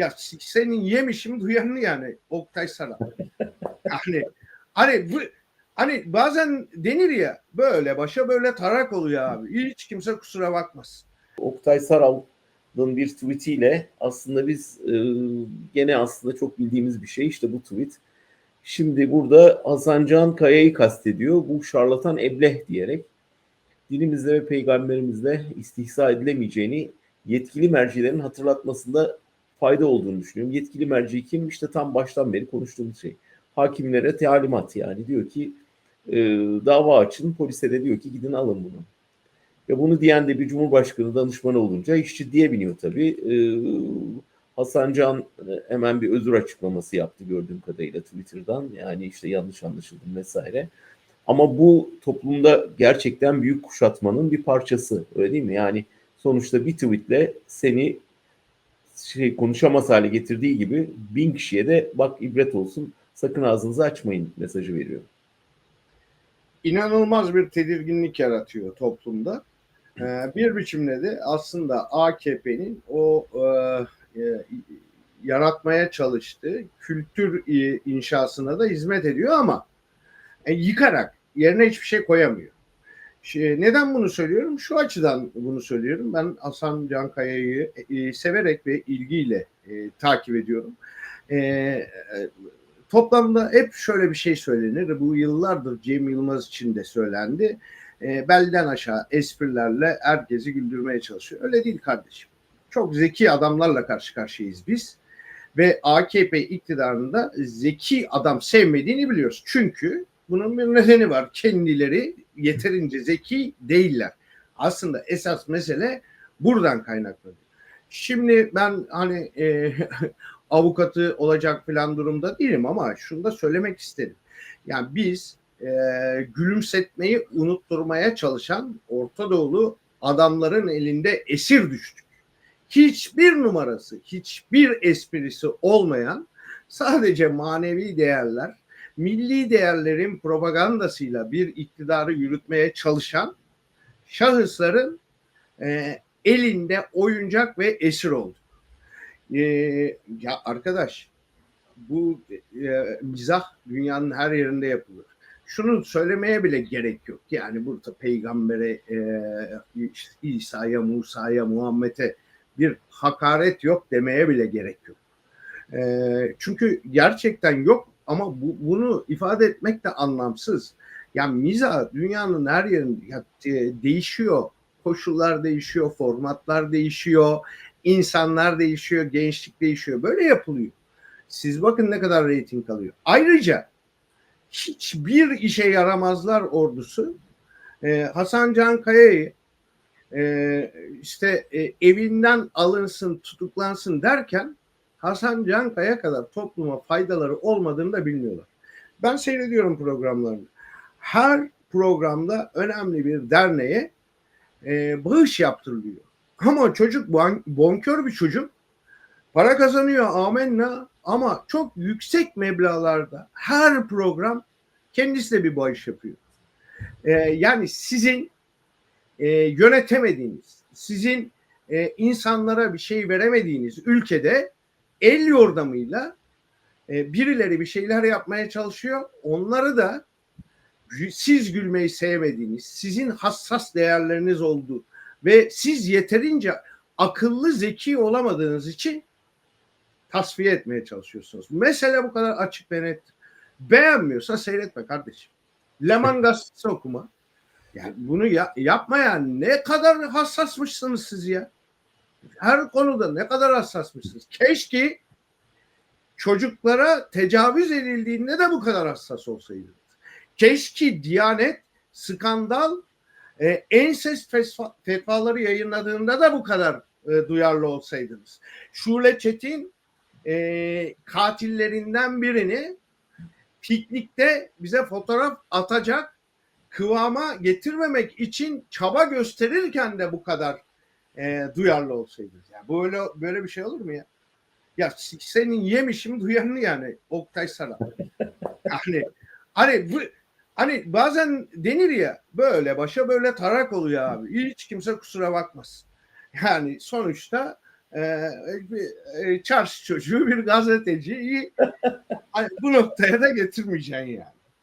Ya senin yemişim duyanı yani Oktay Sara. Yani hani bu hani bazen denir ya böyle başa böyle tarak oluyor abi. Hiç kimse kusura bakmasın. Oktay Saral'ın bir tweetiyle aslında biz e, gene aslında çok bildiğimiz bir şey işte bu tweet. Şimdi burada Hasan Can Kaya'yı kastediyor. Bu şarlatan ebleh diyerek dinimizle ve peygamberimizle istihza edilemeyeceğini yetkili mercilerin hatırlatmasında fayda olduğunu düşünüyorum. Yetkili merci kim? İşte tam baştan beri konuştuğumuz şey. Hakimlere talimat yani diyor ki e, dava açın polise de diyor ki gidin alın bunu. Ve bunu diyen de bir cumhurbaşkanı danışmanı olunca iş ciddiye biniyor tabii. E, Hasan Can hemen bir özür açıklaması yaptı gördüğüm kadarıyla Twitter'dan. Yani işte yanlış anlaşıldım vesaire. Ama bu toplumda gerçekten büyük kuşatmanın bir parçası öyle değil mi? Yani sonuçta bir tweetle seni şey konuşamaz hale getirdiği gibi bin kişiye de bak ibret olsun sakın ağzınızı açmayın mesajı veriyor. İnanılmaz bir tedirginlik yaratıyor toplumda. Ee, bir biçimde de aslında AKP'nin o e, e, yaratmaya çalıştığı kültür e, inşasına da hizmet ediyor ama yıkarak yerine hiçbir şey koyamıyor. Şey, neden bunu söylüyorum? Şu açıdan bunu söylüyorum. Ben Hasan Cankaya'yı e, severek ve ilgiyle e, takip ediyorum. E, e, toplamda hep şöyle bir şey söylenir. Bu yıllardır Cem Yılmaz için de söylendi. E, belden aşağı esprilerle herkesi güldürmeye çalışıyor. Öyle değil kardeşim. Çok zeki adamlarla karşı karşıyayız biz. Ve AKP iktidarında zeki adam sevmediğini biliyoruz. Çünkü bunun bir nedeni var. Kendileri yeterince zeki değiller. Aslında esas mesele buradan kaynaklanıyor. Şimdi ben hani e, avukatı olacak falan durumda değilim ama şunu da söylemek isterim. Yani biz e, gülümsetmeyi unutturmaya çalışan Orta Doğulu adamların elinde esir düştük. Hiçbir numarası, hiçbir esprisi olmayan sadece manevi değerler, milli değerlerin propagandasıyla bir iktidarı yürütmeye çalışan şahısların e, elinde oyuncak ve esir oldu. E, ya arkadaş bu e, mizah dünyanın her yerinde yapılır. Şunu söylemeye bile gerek yok. Yani burada peygambere, e, İsa'ya, Musa'ya, Muhammed'e bir hakaret yok demeye bile gerek yok. E, çünkü gerçekten yok ama bu, bunu ifade etmek de anlamsız. Yani miza dünyanın her yerinde ya, e, değişiyor. Koşullar değişiyor, formatlar değişiyor, insanlar değişiyor, gençlik değişiyor. Böyle yapılıyor. Siz bakın ne kadar reyting alıyor. Ayrıca hiçbir işe yaramazlar ordusu e, Hasan Can Kaya'yı e, işte e, evinden alınsın, tutuklansın derken Hasan Cankaya kadar topluma faydaları olmadığını da bilmiyorlar. Ben seyrediyorum programlarını. Her programda önemli bir derneğe e, bağış yaptırılıyor. Ama çocuk bon, bonkör bir çocuk. Para kazanıyor amenna ama çok yüksek meblalarda her program kendisi de bir bağış yapıyor. E, yani sizin e, yönetemediğiniz, sizin e, insanlara bir şey veremediğiniz ülkede el yordamıyla e, birileri bir şeyler yapmaya çalışıyor. Onları da siz gülmeyi sevmediğiniz, sizin hassas değerleriniz olduğu ve siz yeterince akıllı zeki olamadığınız için tasfiye etmeye çalışıyorsunuz. Mesele bu kadar açık ve net. Beğenmiyorsa seyretme kardeşim. Leman gazetesi okuma. Yani bunu ya, yapmayan ne kadar hassasmışsınız siz ya. Her konuda ne kadar hassasmışsınız. Keşke çocuklara tecavüz edildiğinde de bu kadar hassas olsaydınız. Keşke Diyanet skandal e, ensest fetvaları yayınladığında da bu kadar e, duyarlı olsaydınız. Şule Çetin e, katillerinden birini piknikte bize fotoğraf atacak kıvama getirmemek için çaba gösterirken de bu kadar e, duyarlı olsaydınız. Yani böyle böyle bir şey olur mu ya? Ya senin yemişim duyanı yani Oktay Sara. Yani hani bu hani bazen denir ya böyle başa böyle tarak oluyor abi. Hiç kimse kusura bakmasın. Yani sonuçta e, bir e, çarşı çocuğu bir gazeteciyi hani bu noktaya da getirmeyeceksin yani.